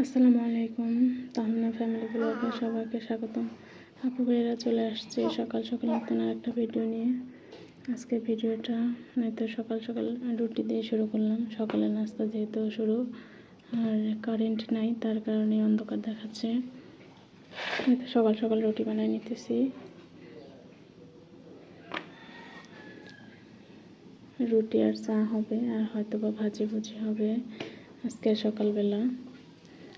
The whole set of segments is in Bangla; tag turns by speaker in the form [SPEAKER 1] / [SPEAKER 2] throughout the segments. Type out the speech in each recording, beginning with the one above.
[SPEAKER 1] আসসালামু আলাইকুম তাহমিনা ফ্যামিলি ব্লগে সবাইকে স্বাগতম। আপু ভাইয়েরা চলে আসছে সকাল সকাল নতুন একটা ভিডিও নিয়ে। আজকে ভিডিওটা নয়তো সকাল সকাল রুটি দিয়ে শুরু করলাম। সকালের নাস্তা যেহেতু শুরু, আর কারেন্ট নাই, তার কারণে অন্ধকার দেখাচ্ছে। হয়তো সকাল সকাল রুটি বানাই নিতেছি। রুটি আর চা হবে, আর হয়তো বা ভাজি ভুজি হবে আজকে সকালবেলা।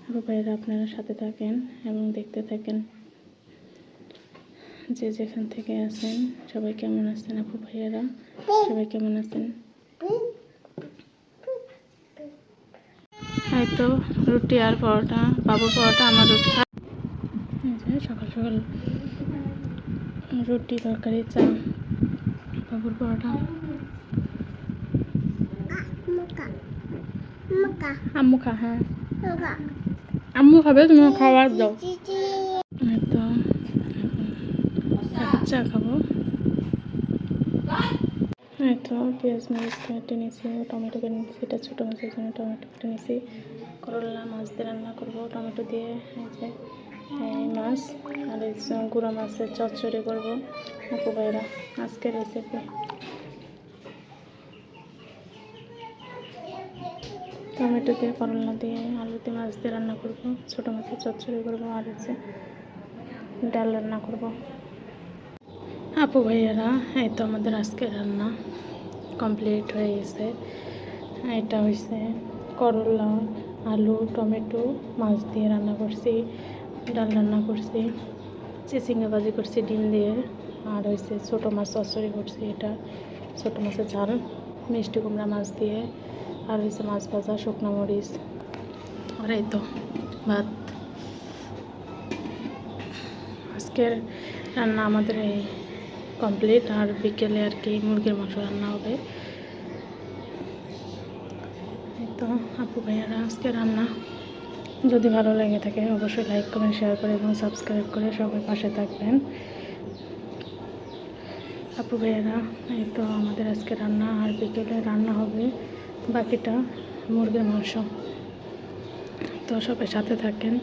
[SPEAKER 1] আপু ভাইয়েরা আপনারা সাথে থাকেন এবং দেখতে থাকেন যে যেখান থেকে আছেন সবাই কেমন আছেন আপু ভাইয়েরা সবাই কেমন আছেন হয়তো রুটি আর পরোটা বাবু পরোটা আমার রুটি সকাল সকাল রুটি তরকারি চা বাবুর পরোটা
[SPEAKER 2] Muka. Muka.
[SPEAKER 1] আম্মু খা হ্যাঁ. আম্মু খাবে তুমি খাবার দাও. তো চা খাব। তো পেঁয়াজ মরিচ কেটে নিয়েছি টমেটো কেটে নিয়েছি এটা ছোটো মাছের জন্য টমেটো কেটে নিয়েছি। করলা মাছ দিয়ে রান্না করব টমেটো দিয়ে এই যে এই মাছ আর এই গুঁড়া মাছের চচ্চড়ি করব। ভাইরা আজকের রেসিপি টমেটো দিয়ে, করলা দিয়ে, আলু দিয়ে, মাছ দিয়ে রান্না করব। ছোটো মাছের চচ্চড়ি করব আর হচ্ছে ডাল রান্না করব। আপু ভাইয়ারা, এই তো আমাদের আজকে রান্না কমপ্লিট হয়ে গেছে। এটা হয়েছে করলা, আলু, টমেটো, মাছ দিয়ে রান্না করছি, ডাল রান্না করছি, চিচিঙ্গা ভাজি করছি ডিম দিয়ে, আর হয়েছে ছোটো মাছ চচ্চড়ি করছি এটা, ছোটো মাছের ঝাল, মিষ্টি কুমড়া মাছ দিয়ে। আর হয়েছে মাছ ভাজা, শুকনো মরিচ। আর এই তো, ভাত। আজকের রান্না আমাদের এই কমপ্লিট আর বিকেলে আর কি মুরগির মাংস রান্না হবে। এই তো, আপু ভাইয়ারা আজকে রান্না। যদি ভালো লেগে থাকে, অবশ্যই লাইক কমেন্ট শেয়ার করে এবং সাবস্ক্রাইব করে সবাই পাশে থাকবেন। আপু ভাইয়ারা, এই তো আমাদের আজকে রান্না, আর বিকেলে রান্না হবে। বাকিটা মুরগির মাংস। তো সবাই সাথে থাকেন।